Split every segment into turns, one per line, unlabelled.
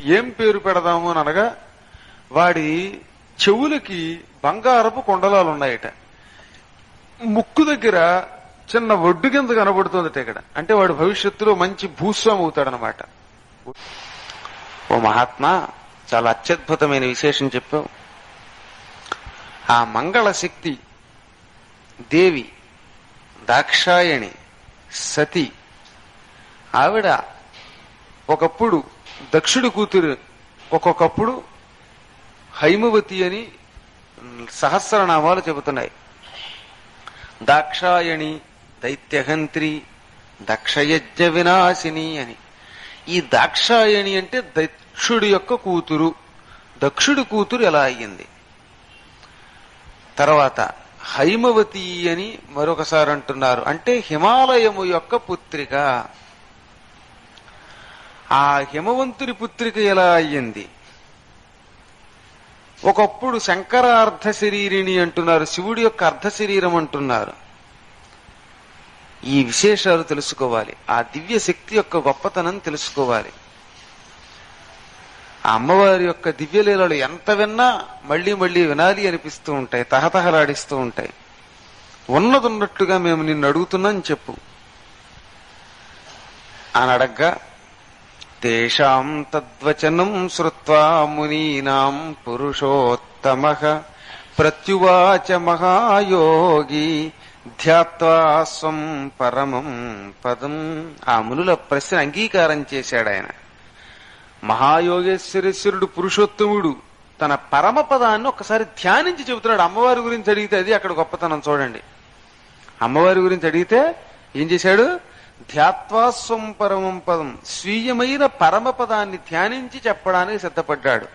ఏం పేరు పెడదాము అని అనగా వాడి చెవులకి బంగారపు కొండలాలు ఉన్నాయట ముక్కు దగ్గర చిన్న ఒడ్డు కింద కనబడుతుందట ఇక్కడ. అంటే వాడు భవిష్యత్తులో మంచి భూస్వామి అవుతాడనమాట. ఓ మహాత్మా చాలా అత్యద్భుతమైన విశేషం చెప్పావు. ఆ మంగళ శక్తి దేవి దాక్షాయణి సతి ఆవిడ ఒకప్పుడు దక్షుడి కూతురు ఒక్కొక్కప్పుడు హైమవతి అని సహస్రనామాలు చెబుతున్నాయి. దాక్షాయణి దైత్యహంత్రి దక్షయజ్ఞ వినాశిని అని. ఈ దాక్షాయణి అంటే దక్షుడి యొక్క కూతురు. దక్షుడి కూతురు ఎలా అయ్యింది? తర్వాత హైమవతి అని మరొకసారి అంటున్నారు. అంటే హిమాలయము యొక్క పుత్రిక. ఆ హిమవంతుని పుత్రిక ఎలా అయ్యింది? ఒకప్పుడు శంకర అర్ధ శరీరిణి అంటున్నారు శివుడి యొక్క అర్ధ శరీరం అంటున్నారు. ఈ విశేషాలు తెలుసుకోవాలి ఆ దివ్య శక్తి యొక్క గొప్పతనం తెలుసుకోవాలి. ఆ అమ్మవారి యొక్క దివ్యలీలలు ఎంత విన్నా మళ్ళీ మళ్ళీ వినాలి అనిపిస్తూ ఉంటాయి తహతహలాడిస్తూ ఉంటాయి. ఉన్నదున్నట్టుగా మేము నిన్ను అడుగుతున్నాం చెప్పు. అని అడగ్గా తేషాం తద్వచనం శ్రుత్వా మునీనాం పురుషోత్తమ ప్రత్యువాచ మహాయోగి ధ్యాత్వా స్వం పరమం పదం ఆ మునుల ప్రశ్న అంగీకారం చేశాడు ఆయన. మహాయోగేశ్వరేశ్వరుడు పురుషోత్తముడు తన పరమ పదాన్ని ఒకసారి ధ్యానించి చెబుతున్నాడు. అమ్మవారి గురించి అడిగితే అది అక్కడ గొప్పతనం చూడండి. అమ్మవారి గురించి అడిగితే ఏం చేశాడు? ధ్యాత్వాస్వం పరమం పదం. స్వీయమైన పరమ పదాన్ని ధ్యానించి చెప్పడానికి సిద్ధపడ్డాడు.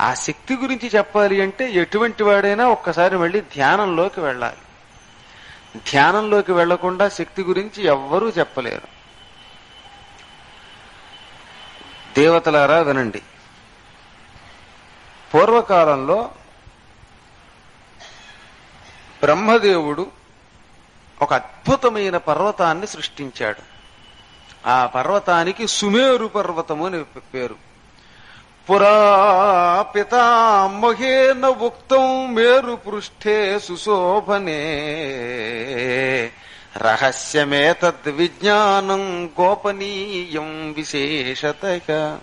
ఆ శక్తి గురించి చెప్పాలి అంటే ఎటువంటి వాడైనా ఒక్కసారి మళ్ళీ ధ్యానంలోకి వెళ్ళాలి. ధ్యానంలోకి వెళ్ళకుండా శక్తి గురించి ఎవ్వరూ చెప్పలేరు. దేవతలారా వినండి. పూర్వకాలంలో బ్రహ్మదేవుడు ఒక అద్భుతమైన పర్వతాన్ని సృష్టించాడు. ఆ పర్వతానికి సుమేరు పర్వతము అని పేరు పురా. పితామహేన ఉక్తం మేరు పృష్ఠే సుశోభనే. రహస్యమే తద్విజ్ఞానం గోపనీయం విశేషతగా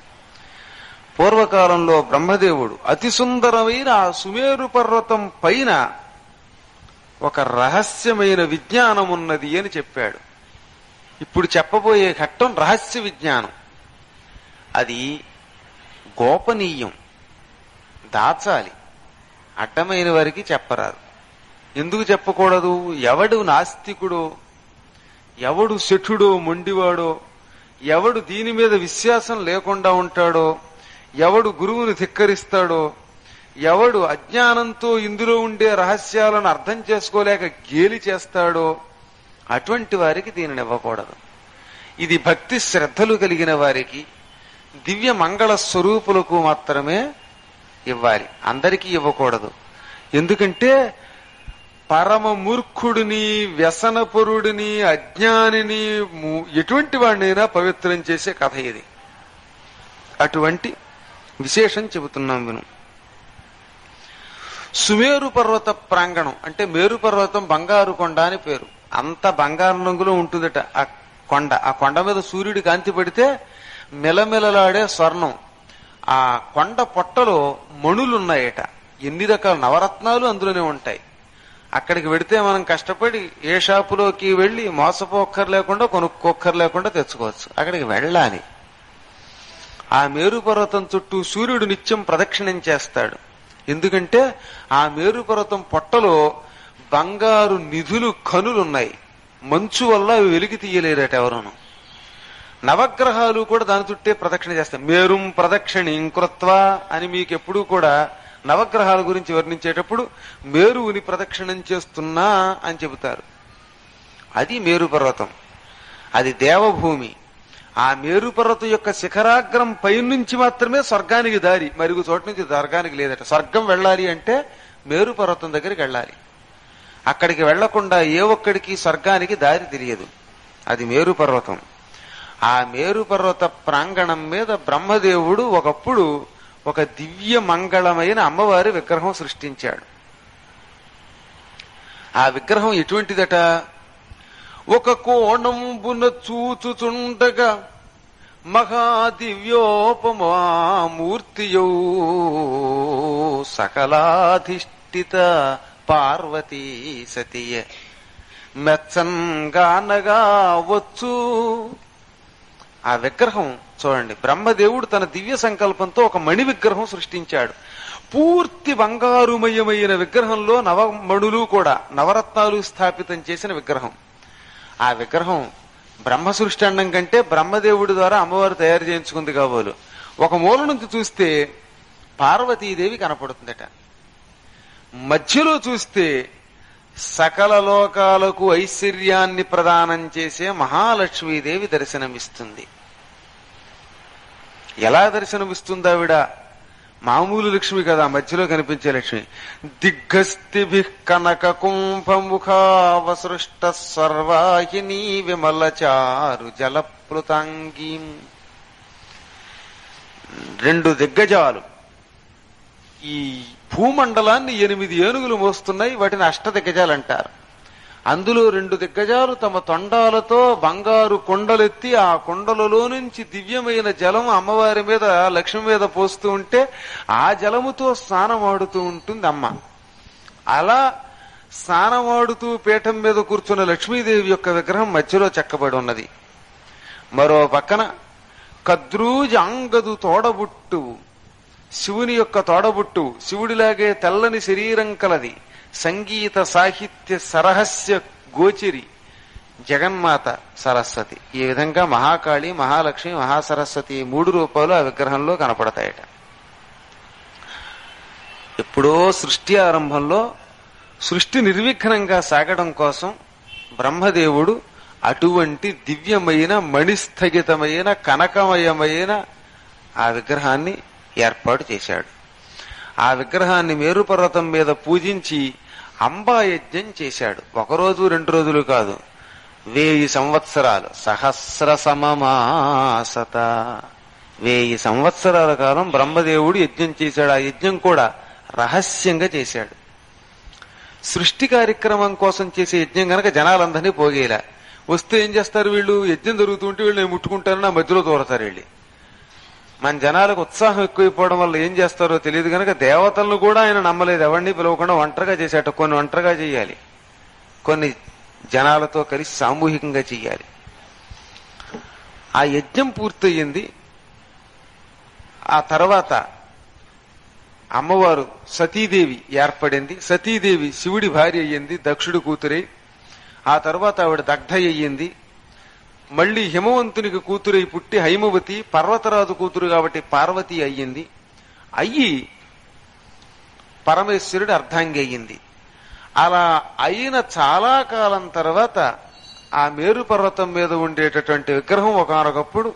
పూర్వకాలంలో బ్రహ్మదేవుడు అతి సుందరమైన ఆ సుమేరు పర్వతం పైన ఒక రహస్యమైన విజ్ఞానం ఉన్నది అని చెప్పాడు. ఇప్పుడు చెప్పబోయే ఘట్టం రహస్య విజ్ఞానం. అది గోపనీయం. దాచాలి. అడ్డమైన వారికి చెప్పరాదు. ఎందుకు చెప్పకూడదు? ఎవడు నాస్తికుడో? ఎవడు శఠుడో? మొండివాడో? ఎవడు దీని మీద విశ్వాసం లేకుండా ఉంటాడో? ఎవడు గురువుని ధిక్కరిస్తాడో? ఎవడు అజ్ఞానంతో ఇందులో ఉండే రహస్యాలను అర్థం చేసుకోలేక గేలి చేస్తాడో అటువంటి వారికి దీనిని ఇవ్వకూడదు. ఇది భక్తి శ్రద్ధలు కలిగిన వారికి దివ్య మంగళ స్వరూపులకు మాత్రమే ఇవ్వాలి. అందరికీ ఇవ్వకూడదు. ఎందుకంటే పరమ మూర్ఖుడిని వ్యసనపరుడిని అజ్ఞానిని ఎటువంటి వాడినైనా పవిత్రం చేసే కథ ఇది. అటువంటి విశేషం చెబుతున్నాం విను. సుమేరు పర్వత ప్రాంగణం అంటే మేరు పర్వతం బంగారు కొండ అని పేరు. అంత బంగారు రంగులో ఉంటుందట ఆ కొండ. ఆ కొండ మీద సూర్యుడి కాంతి పడితే మిలమిలలాడే స్వర్ణం. ఆ కొండ పొట్టలో మణులున్నాయట. ఎన్ని రకాల నవరత్నాలు అందులోనే ఉంటాయి. అక్కడికి వెడితే మనం కష్టపడి ఏ షాపులోకి వెళ్ళి మోసపోక్కర్ లేకుండా కొనుక్కోక్కర్ లేకుండా తెచ్చుకోవచ్చు. అక్కడికి వెళ్ళాలి. ఆ మేరు పర్వతం చుట్టూ సూర్యుడు నిత్యం ప్రదక్షిణం చేస్తాడు. ఎందుకంటే ఆ మేరుపర్వతం పొట్టలో బంగారు నిధులు కనులున్నాయి. మంచు వల్ల అవి వెలికి తీయలేరట ఎవరును. నవగ్రహాలు కూడా దాని చుట్టే ప్రదక్షిణ చేస్తాయి. మేరుం ప్రదక్షిణ ఇంకృత్వ అని మీకు ఎప్పుడూ కూడా నవగ్రహాల గురించి వర్ణించేటప్పుడు మేరువుని ప్రదక్షిణం చేస్తున్నా అని చెబుతారు. అది మేరు పర్వతం అది దేవభూమి. ఆ మేరుపర్వతం యొక్క శిఖరాగ్రం పైనుంచి మాత్రమే స్వర్గానికి దారి. మరుగు చోట నుంచి స్వర్గానికి లేదట. స్వర్గం వెళ్ళాలి అంటే మేరుపర్వతం దగ్గరికి వెళ్ళాలి. అక్కడికి వెళ్ళకుండా ఏ ఒక్కడికి స్వర్గానికి దారి తెలియదు. అది మేరుపర్వతం ఆ మేరుపర్వత ప్రాంగణం మీద బ్రహ్మదేవుడు ఒకప్పుడు ఒక దివ్య మంగళమైన అమ్మవారి విగ్రహం సృష్టించాడు. ఆ విగ్రహం ఎటువంటిదట? ఒక కోణంబున చూచుచుండగా మహాదివ్యోపమామూర్తియో సకలాధిష్ఠిత పార్వతీ సతీయ. మెచ్చంగానగా వచ్చు. ఆ విగ్రహం చూడండి బ్రహ్మదేవుడు తన దివ్య సంకల్పంతో ఒక మణి విగ్రహం సృష్టించాడు. పూర్తి బంగారుమయమైన విగ్రహంలో నవమణులు కూడా నవరత్నాలు స్థాపితం చేసిన విగ్రహం. ఆ విగ్రహం బ్రహ్మ సృష్టి అండం కంటే బ్రహ్మదేవుడి ద్వారా అమ్మవారు తయారు చేయించుకుంది కాబోలు. ఒక మూల నుంచి చూస్తే పార్వతీదేవి కనపడుతుందట. మధ్యలో చూస్తే సకల లోకాలకు ఐశ్వర్యాన్ని ప్రదానం చేసే మహాలక్ష్మీదేవి దర్శనమిస్తుంది. ఎలా దర్శనమిస్తుంది ఆవిడ? మామూలు లక్ష్మి కదా మధ్యలో కనిపించే లక్ష్మి. దిగ్గస్తిభి కనక కుంభముఖావసృష్ట సర్వాహిని విమలచారు జలప్లుతాంగీ. రెండు దిగ్గజాలు. ఈ భూమండలాన్ని ఎనిమిది ఏనుగులు మోస్తున్నాయి వాటిని అష్ట దిగ్గజాలు అంటారు అందులో రెండు దిగ్గజాలు తమ తొండాలతో బంగారు కొండలెత్తి ఆ కొండలలో నుంచి దివ్యమైన జలం అమ్మవారి మీద లక్ష్మి మీద పోస్తూ ఉంటే ఆ జలముతో స్నానమాడుతూ ఉంటుంది అమ్మ. అలా స్నానమాడుతూ పీఠం మీద కూర్చున్న లక్ష్మీదేవి యొక్క విగ్రహం మధ్యలో చెక్కబడి ఉన్నది. మరో పక్కన కద్రూజాంగదు తోడబుట్టు. శివుని యొక్క తోడబుట్టు. శివుడిలాగే తెల్లని శరీరం కలది. సంగీత సాహిత్య సరహస్య గోచిరి జగన్మాత సరస్వతి. ఈ విధంగా మహాకాళి మహాలక్ష్మి మహాసరస్వతి ఈ మూడు రూపాలు ఆ విగ్రహంలో కనపడతాయట. ఎప్పుడో సృష్టి ఆరంభంలో సృష్టి నిర్విఘ్నంగా సాగడం కోసం బ్రహ్మదేవుడు అటువంటి దివ్యమైన మణిస్థగితమైన కనకమయమైన ఆ విగ్రహాన్ని ఏర్పాటు చేశాడు. ఆ విగ్రహాన్ని మేరుపర్వతం మీద పూజించి అంబాయజ్ఞం చేశాడు. ఒకరోజు రెండు రోజులు కాదు. వేయి సంవత్సరాలు. సహస్ర సమమాసత. వేయి సంవత్సరాల కాలం బ్రహ్మదేవుడు యజ్ఞం చేశాడు. ఆ యజ్ఞం కూడా రహస్యంగా చేశాడు. సృష్టి కార్యక్రమం కోసం చేసే యజ్ఞం గనక జనాలందరినీ పోగేలా. వస్తే ఏం చేస్తారు వీళ్ళు? యజ్ఞం జరుగుతుంటే వీళ్ళు నేను ముట్టుకుంటారని నా మధ్యలో దూరతారు వెళ్ళి. మన జనాలకు ఉత్సాహం ఎక్కువైపోవడం వల్ల ఏం చేస్తారో తెలియదు కనుక దేవతలను కూడా ఆయన నమ్మలేదు. ఎవరిని పిలవకుండా ఒంటరిగా చేసేట కొన్ని ఒంటరిగా చేయాలి. కొన్ని జనాలతో కలిసి సామూహికంగా చెయ్యాలి ఆ యజ్ఞం పూర్తయింది. ఆ తర్వాత అమ్మవారు సతీదేవి ఏర్పడింది. సతీదేవి శివుడి భార్య అయ్యింది దక్షుడి కూతురై. ఆ తర్వాత ఆవిడ దగ్ధ అయ్యింది. మళ్ళీ హిమవంతునికి కూతురై పుట్టి హైమవతి పర్వతరాజు కూతురు కాబట్టి పార్వతి అయ్యింది. అయ్యి పరమేశ్వరుడు అర్ధాంగి అయ్యింది. అలా అయిన చాలా కాలం తర్వాత ఆ మేరు పర్వతం మీద ఉండేటటువంటి విగ్రహం ఒకనొకప్పుడు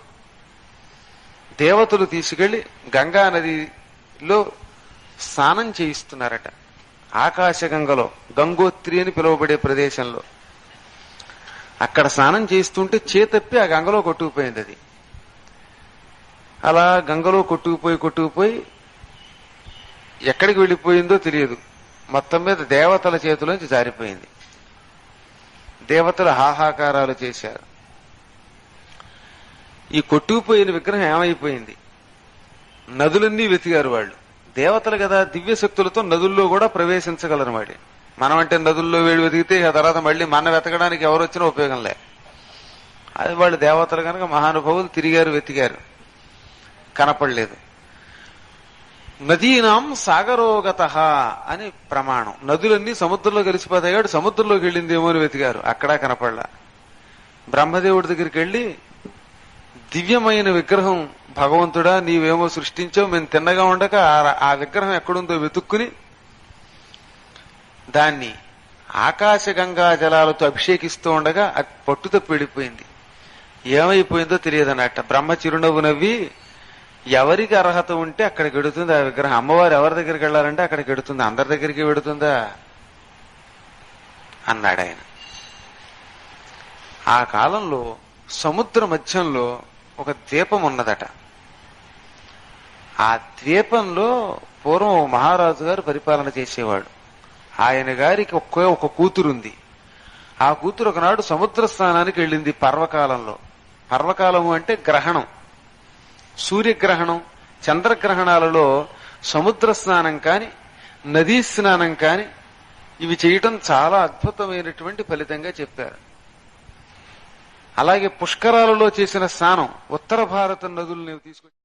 దేవతలు తీసుకెళ్ళి గంగా నదిలో స్నానం చేయిస్తున్నారట. ఆకాశగంగలో గంగోత్రి అని పిలువబడే ప్రదేశంలో. అక్కడ స్నానం చేస్తుంటే చేతప్పి ఆ గంగలో కొట్టుకుపోయింది అది. అలా గంగలో కొట్టుకుపోయి కొట్టుకుపోయి ఎక్కడికి వెళ్ళిపోయిందో తెలియదు. మొత్తం మీద దేవతల చేతిలోంచి జారిపోయింది. దేవతలు హాహాకారాలు చేశారు. ఈ కొట్టుకుపోయిన విగ్రహం ఏమైపోయింది? నదులన్నీ వెతికారు వాళ్ళు. దేవతలు కదా దివ్య శక్తులతో నదుల్లో కూడా ప్రవేశించగలరు వాడిని మనం అంటే నదుల్లో వేడి వెతికితే ఆ తర్వాత మళ్ళీ మన వెతకడానికి ఎవరు వచ్చినా ఉపయోగం లే. అది వాళ్ళు దేవతలు కనుక మహానుభావులు తిరిగారు వెతికారు. కనపడలేదు. నదీనాం సాగరోగత అని ప్రమాణం. నదులన్నీ సముద్రంలో కలిసిపోతాయి సముద్రంలోకి వెళ్ళిందేమో అని వెతికారు. అక్కడా కనపడలా. బ్రహ్మదేవుడి దగ్గరికి వెళ్ళి దివ్యమైన విగ్రహం భగవంతుడా నీవేమో సృష్టించావు మేము తిన్నగా ఉండక ఆ- ఆ విగ్రహం ఎక్కడుందో వెతుక్కుని దాన్ని ఆకాశగంగా జలాలతో అభిషేకిస్తూ ఉండగా అది పట్టుతో వెళ్ళిపోయింది ఏమైపోయిందో తెలియదన్నట్ట. బ్రహ్మ చిరునవ్వు నవ్వి ఎవరికి అర్హత ఉంటే అక్కడికి గెడుతుంది ఆ విగ్రహం. అమ్మవారు ఎవరి దగ్గరికి వెళ్ళాలంటే అక్కడికి వెడుతుంది అందరి దగ్గరికి వెడుతుందా అన్నాడు ఆయన. ఆ కాలంలో సముద్ర మధ్యంలో ఒక ద్వీపం ఉన్నదట. ఆ ద్వీపంలో పూర్వం మహారాజు గారు పరిపాలన చేసేవాడు. ఆయన గారికి ఒకే ఒక కూతురుంది. ఆ కూతురు ఒకనాడు సముద్ర స్నానానికి వెళ్ళింది పర్వకాలంలో. పర్వకాలము అంటే గ్రహణం. సూర్యగ్రహణం చంద్రగ్రహణాలలో సముద్ర స్నానం కాని నదీ స్నానం కాని ఇవి చేయటం చాలా అద్భుతమైనటువంటి ఫలితంగా చెప్పారు. అలాగే పుష్కరాలలో చేసిన స్నానం ఉత్తర భారత నదుల్ని తీసుకొచ్చి